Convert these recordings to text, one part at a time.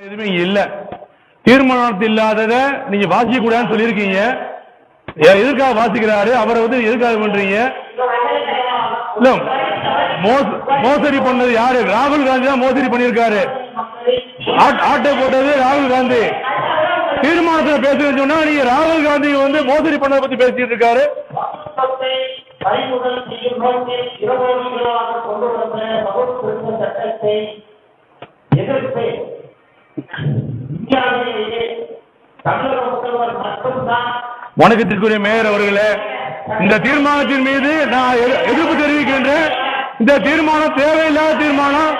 எதுவுமே இல்ல. தீர்மானத்தில் இல்லாதத நீங்க வாசிக்க கூடாதுன்னு சொல்லியிருக்கீங்க. ஏ- எதற்காக வாசிக்கிறாரு? அவரை வந்து எதுக்காக பண்றீங்க? இல்ல மோச- மோசடி பண்ணது யாரு? ராகுல் காந்தி தான் மோசடி பண்ணியிருக்காரு. ஆட்டை போட்டது ராகுல் காந்தி. தீர்மானத்தை பேச சொன்னா நீங்க ராகுல் காந்தி வந்து மோசடி பண்ணதை பத்தி பேசிட்டு இருக்காரு. எதிர்ப்பு வணக்கத்திற்குரிய மேயர் அவர்களே இந்த தீர்மானத்தின் மீது நான் எதிர்ப்பு தெரிவிக்கின்றேன். இந்த தீர்மானம் தேவையில்லாத தீர்மானம்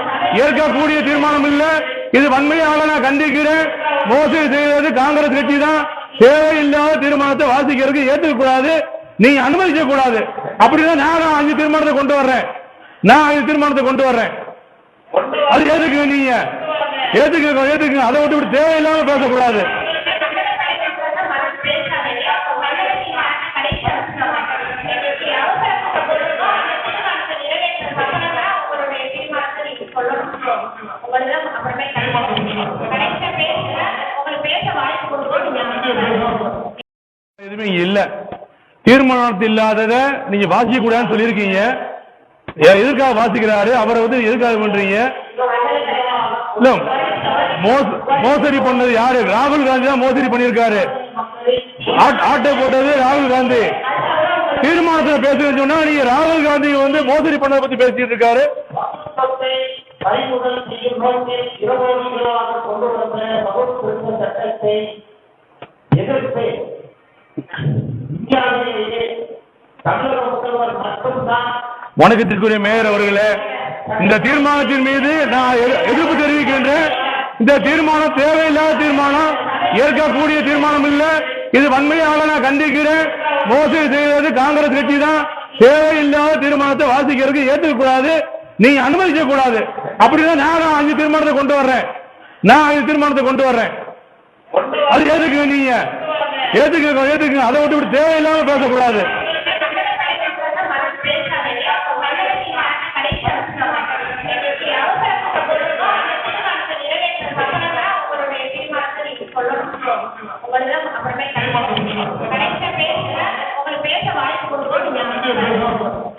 ஏற்கக்கூடிய தீர்மானம் இல்ல. இது வன்மையாக நான் கண்டிக்கிறேன். மோசடி செய்வது காங்கிரஸ் கட்சி தான். தேவையில்லாத தீர்மானத்தை வாசிக்கிறதுக்கு ஏற்றுக்கூடாது நீங்க அனுமதிக்க கூடாது. அப்படிதான் நான் அஞ்சு தீர்மானத்தை கொண்டு வர்றேன். நான் அஞ்சு தீர்மானத்தை கொண்டு வர்றேன். அது ஏத்துக்குங்க நீங்க. ஏத்துக்க ஏத்துக்குங்க. அதை விட்டு தேவையில்லாம பேசக்கூடாது. எதுவுமே இல்ல. தீர்மானத்தில் இல்லாதத நீங்க வாசிக்க கூடாதுன்னு சொல்லியிருக்கீங்க. ஏ- வாசிக்கிறாரு? அவரை வந்து எதுக்காக பண்றீங்க? இல்ல மோசடி பண்ணது யாரு? ராகுல் காந்தி தான் மோசடி பண்ணிருக்காரு ஆட்டை போட்டது ராகுல் காந்தி. தீர்மானத்தில் பேச சொன்னா நீங்க ராகுல் காந்தி வந்து மோசடி பண்ணதை பத்தி பேசிட்டு இருக்காரு. சட்டத்தை வணக்கத்திற்குரிய மேயர் அவர்களே இந்த தீர்மானத்தின் மீது நான் எதிர்ப்பு தெரிவிக்கின்றேன். இந்த தீர்மானம் தேவையில்லாத தீர்மானம் ஏற்கக்கூடிய தீர்மானம் இல்ல. இது வன்மையாக நான் கண்டிக்கிறேன். மோசடி செய்வது காங்கிரஸ் கட்சி தான். தேவையில்லாத தீர்மானத்தை வாசிக்கிறதுக்கு ஏற்றுக்கூடாது நீங்க அனுமதிக்க கூடாது. அப்படிதான் நான் அஞ்சு தீர்மானத்தை கொண்டு வர்றேன். நான் அஞ்சு தீர்மானத்தை கொண்டு வர்றேன். அது ஏத்துக்குங்க நீங்க. ஏத்துக்க ஏத்துக்குங்க. அதை விட்டு தேவையில்லாம பேசக்கூடாது. Kemudian apa mereka